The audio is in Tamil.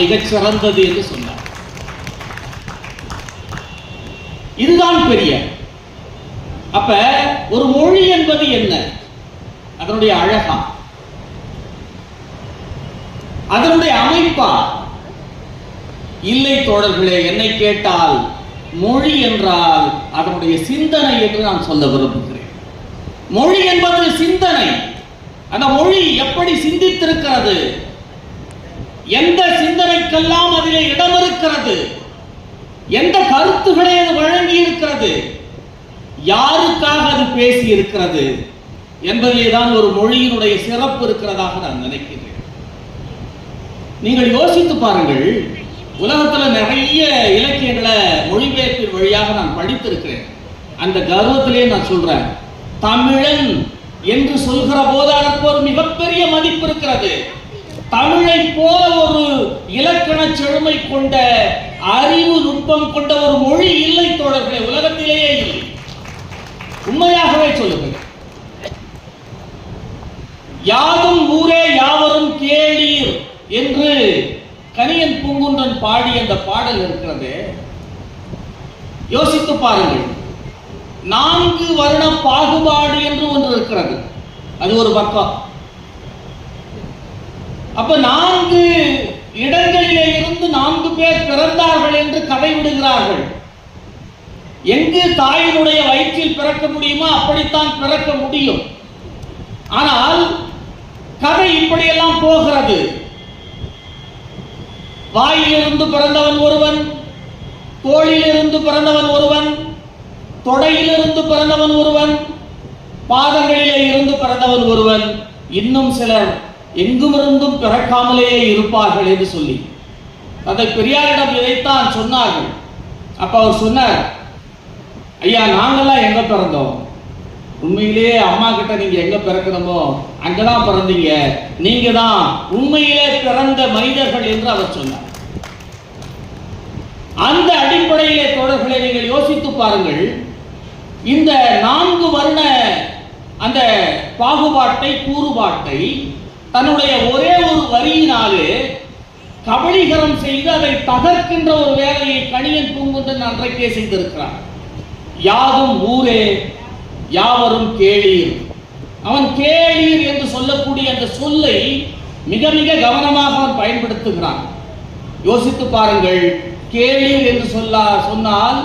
மிகச் சிறந்தது என்று சொன்னார். இதுதான் பெரிய. அப்ப ஒரு மொழி என்பது என்ன? அதனுடைய அழகா? அதனுடைய அமைப்பா? இல்லை தோழர்களே என்னை கேட்டால் மொழி என்றால் அதனுடைய சிந்தனை என்று நான் சொல்ல விரும்புகிறேன். மொழி என்பது சிந்தனை. அந்த மொழி எப்படி சிந்தித்திருக்கிறது? எந்த சிந்தனைக்கெல்லாம் அதிலே இடம் இருக்கிறது எந்த கருத்துக்களை அது வழங்கி இருக்கிறது யாருக்காக அது பேசி இருக்கிறது என்பதிலே தான் ஒரு மொழியினுடைய சிறப்பு இருக்கிறதாக நான் நினைக்கிறேன் நீங்கள் யோசித்து பாருங்கள் உலகத்துல நிறைய இலக்கியங்களை மொழிபெயர்ப்பின் வழியாக நான் படித்திருக்கிறேன். அந்த கர்வத்திலே நான் சொல்றேன் தமிழன் என்று சொல்கிற போது அதற்கு ஒரு மிகப்பெரிய மதிப்பு இருக்கிறது. தமிழை போல இலக்கண செழுமை கொண்ட அறிவு நுட்பம் கொண்ட ஒரு மொழி இல்லை தோழர்களே உலகத்திலேயே இல்லை. உண்மையாகவே சொல்லுங்கள். யாதும் ஊரே யாவரும் கேளீர் என்று கனியன் பூங்குன்றன் பாடி அந்த பாடல் இருக்கிறது யோசித்து பாருங்கள். நான்கு வருண பாகுபாடு என்று ஒன்று இருக்கிறது. அது ஒரு பக்கம். அப்ப நான்கு இடங்களிலே இருந்து நான்கு பேர் பிறந்தார்கள் என்று கதை விடுகிறார்கள் எங்கு தாயினுடைய வயிற்றில் பிறக்க முடியுமோ அப்படித்தான் பிறக்க முடியும். ஆனால் கதை இப்படியெல்லாம் போகிறது. வாயிலிருந்து பிறந்தவன் ஒருவன் தோளிலிருந்து பிறந்தவன் ஒருவன் தொடையிலிருந்து பிறந்தவன் ஒருவன் பாதங்களிலே இருந்து பிறந்தவன் ஒருவன் இன்னும் சிலர் எங்குமிருந்தும் பிறக்காமலேயே இருப்பார்கள் என்று சொல்லி. அதை பெரியாரிடம் இதைத்தான் சொன்னார்கள். அப்ப அவர் சொன்னார் ஐயா நாங்கெல்லாம் எங்க பிறந்தோம்? உண்மையிலேயே அம்மா கிட்ட நீங்க எங்க பிறக்கணுமோ அங்கதான் பிறந்தீங்க. நீங்க தான் உண்மையிலே பிறந்த மனிதர்கள் என்று அவர் சொன்னார். அந்த அடிப்படையிலே தோழர்களை நீங்கள் யோசித்து பாருங்கள். இந்த நான்கு வருண அந்த பாகுபாட்டை கூறுபாட்டை தன்னுடைய ஒரே ஒரு வரியினாலே கபலீகரம் செய்து அதை தகர்க்கின்ற ஒரு வேலையை கணியன் பூங்குன்றன் அன்றைக்கே செய்திருக்கிறார் யாதும் ஊரே யாவரும் கேளீர். அவன் கேளீர் என்று சொல்லக்கூடிய அந்த சொல்லை மிக மிக கவனமாக அவன் பயன்படுத்துகிறான். யோசித்து பாருங்கள் கேளீர் என்று சொல்ல சொன்னால்